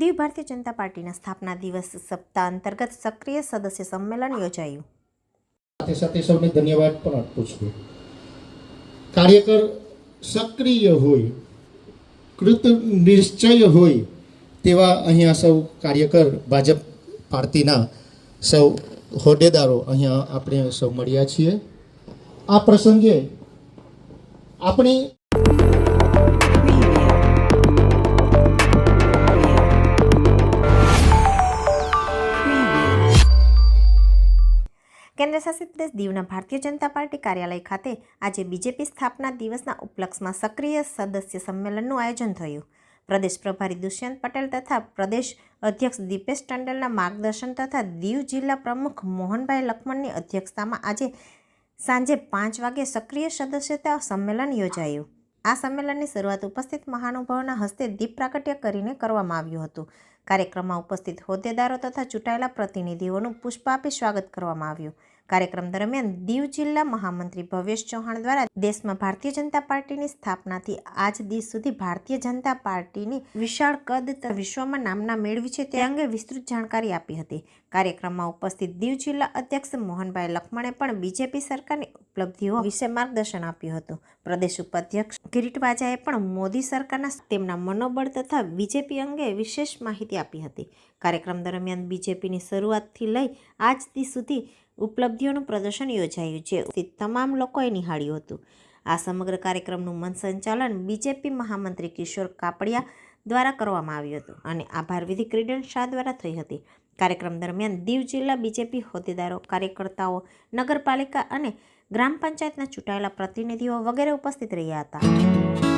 દીવ ભારતીય જનતા પાર્ટીના સ્થાપના દિવસ સપ્તાહ અંતર્ગત સક્રિય સદસ્ય સંમેલન યોજાયું. સાથે સાથે સૌને ધન્યવાદ પણ આપું છું. કાર્યકર સક્રિય હોય, કૃત નિશ્ચય હોય, તેવા અહીંયા સૌ કાર્યકર ભાજપ પાર્ટીના સૌ હોદ્દેદારો અહીંયા આપણે સૌ મળ્યા છીએ. આ પ્રસંગે આપણી કેન્દ્ર શાસિત પ્રદેશ દીવના ભારતીય જનતા પાર્ટી કાર્યાલય ખાતે આજે બીજેપી સ્થાપના દિવસના ઉપલક્ષમાં સક્રિય સદસ્ય સંમેલનનું આયોજન થયું. પ્રદેશ પ્રભારી દુષ્યંત પટેલ તથા પ્રદેશ અધ્યક્ષ દીપેશ ટંડેલના માર્ગદર્શન તથા દીવ જિલ્લા પ્રમુખ મોહનભાઈ લખમણની અધ્યક્ષતામાં આજે સાંજે પાંચ વાગે સક્રિય સદસ્યતા સંમેલન યોજાયું. આ સંમેલનની શરૂઆત ઉપસ્થિત મહાનુભાવોના હસ્તે દીપ પ્રાગટ્ય કરીને કરવામાં આવ્યું હતું. કાર્યક્રમમાં ઉપસ્થિત હોદ્દેદારો તથા ચૂંટાયેલા પ્રતિનિધિઓનું પુષ્પ આપી સ્વાગત કરવામાં આવ્યું. કાર્યક્રમ દરમિયાન દીવ જિલ્લા મહામંત્રી ભવેશ ચૌહાણ દ્વારા દેશમાં ભારતીય જનતા પાર્ટીની સ્થાપનાથી આજ દિવસ સુધી ભારતીય જનતા પાર્ટીની વિશાળ કદ વિશ્વમાં નામના મેળવી છે તે અંગે વિસ્તૃત જાણકારી આપી હતી. કાર્યક્રમમાં ઉપસ્થિત દીવ જિલ્લા અધ્યક્ષ મોહનભાઈ લખમણે પણ બીજેપી સરકારની ઉપલબ્ધિઓ વિશે માર્ગદર્શન આપ્યું હતું. પ્રદેશ ઉપાધ્યક્ષ કિરીટ વાજાએ પણ મોદી સરકારના તેમના મનોબળ તથા બીજેપી અંગે વિશેષ માહિતી આપી હતી. કાર્યક્રમ દરમિયાન બીજેપીની શરૂઆતથી લઈ આજ દી સુધી ઉપલબ્ધિઓનું પ્રદર્શન યોજાયું છે. તમામ લોકોએ નિહાળ્યું હતું. આ સમગ્ર કાર્યક્રમનું મન સંચાલન બીજેપી મહામંત્રી કિશોર કાપડિયા દ્વારા કરવામાં આવ્યું હતું અને આભાર વિધિ ક્રિડન શાહ દ્વારા થઈ હતી. કાર્યક્રમ દરમિયાન દીવ જિલ્લા બીજેપી હોદ્દેદારો, કાર્યકર્તાઓ, નગરપાલિકા અને ગ્રામ પંચાયતના ચૂંટાયેલા પ્રતિનિધિઓ વગેરે ઉપસ્થિત રહ્યા હતા.